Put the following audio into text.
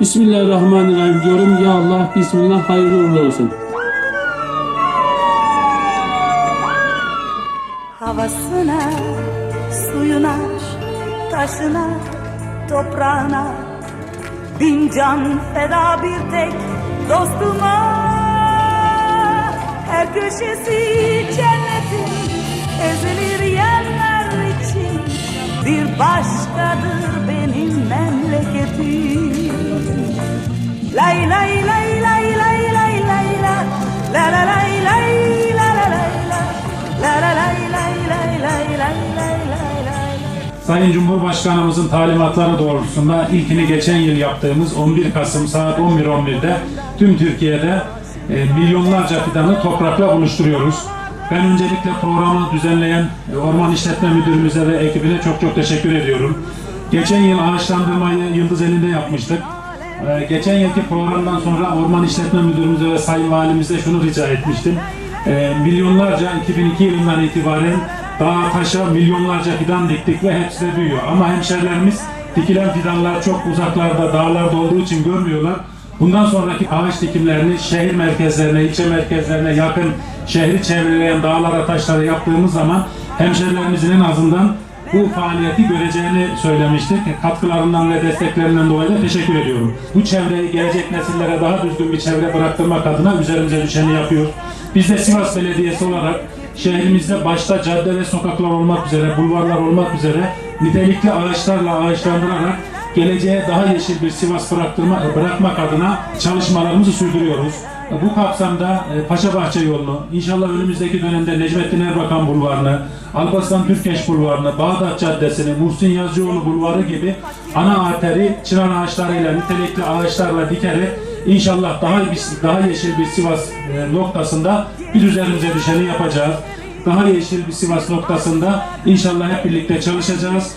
Bismillahirrahmanirrahim diyorum. Ya Allah, Bismillah, hayırlı uğurlu olsun. Havasına, suyuna, taşına, toprağına Bin can feda bir tek dostuma Her köşesi cennetin ezilir yerler için Bir başkadır benim Sayın Cumhurbaşkanımızın talimatları doğrultusunda ilkini geçen yıl yaptığımız 11 Kasım saat 11.11'de tüm Türkiye'de e, milyonlarca fidanı toprakla buluşturuyoruz. Ben öncelikle programı düzenleyen e, Orman İşletme Müdürümüze ve ekibine çok çok teşekkür ediyorum. Geçen yıl ağaçlandırmayı Yıldız elinde yapmıştık. Ee, geçen yılki programdan sonra Orman İşletme Müdürümüze ve Sayın Valimize şunu rica etmiştim. Ee, milyonlarca 2002 yılından itibaren dağa taşa milyonlarca fidan diktik ve hepsi de büyüyor. Ama hemşerilerimiz dikilen fidanlar çok uzaklarda, dağlarda olduğu için görmüyorlar. Bundan sonraki ağaç dikimlerini şehir merkezlerine, ilçe merkezlerine yakın şehri çevreleyen dağlara, taşlara yaptığımız zaman hemşerilerimizin en azından bu faaliyeti göreceğini söylemiştik. Katkılarından ve desteklerinden dolayı da teşekkür ediyorum. Bu çevreyi gelecek nesillere daha düzgün bir çevre bıraktırmak adına üzerimize düşeni yapıyor. Biz de Sivas Belediyesi olarak şehrimizde başta cadde ve sokaklar olmak üzere, bulvarlar olmak üzere nitelikli ağaçlarla ağaçlandırarak geleceğe daha yeşil bir Sivas bıraktırma, bırakmak adına çalışmalarımızı sürdürüyoruz. Bu kapsamda e, Paşabahçe yolunu, inşallah önümüzdeki dönemde Necmettin Erbakan Bulvarı'nı, Alparslan Türkeş Bulvarı'nı, Bağdat Caddesi'ni, Muhsin Yazıcıoğlu Bulvarı gibi ana arteri çınar ağaçlarıyla, nitelikli ağaçlarla dikerek inşallah daha bir, daha yeşil bir Sivas e, noktasında bir üzerimize düşeni yapacağız daha yeşil bir Sivas noktasında inşallah hep birlikte çalışacağız.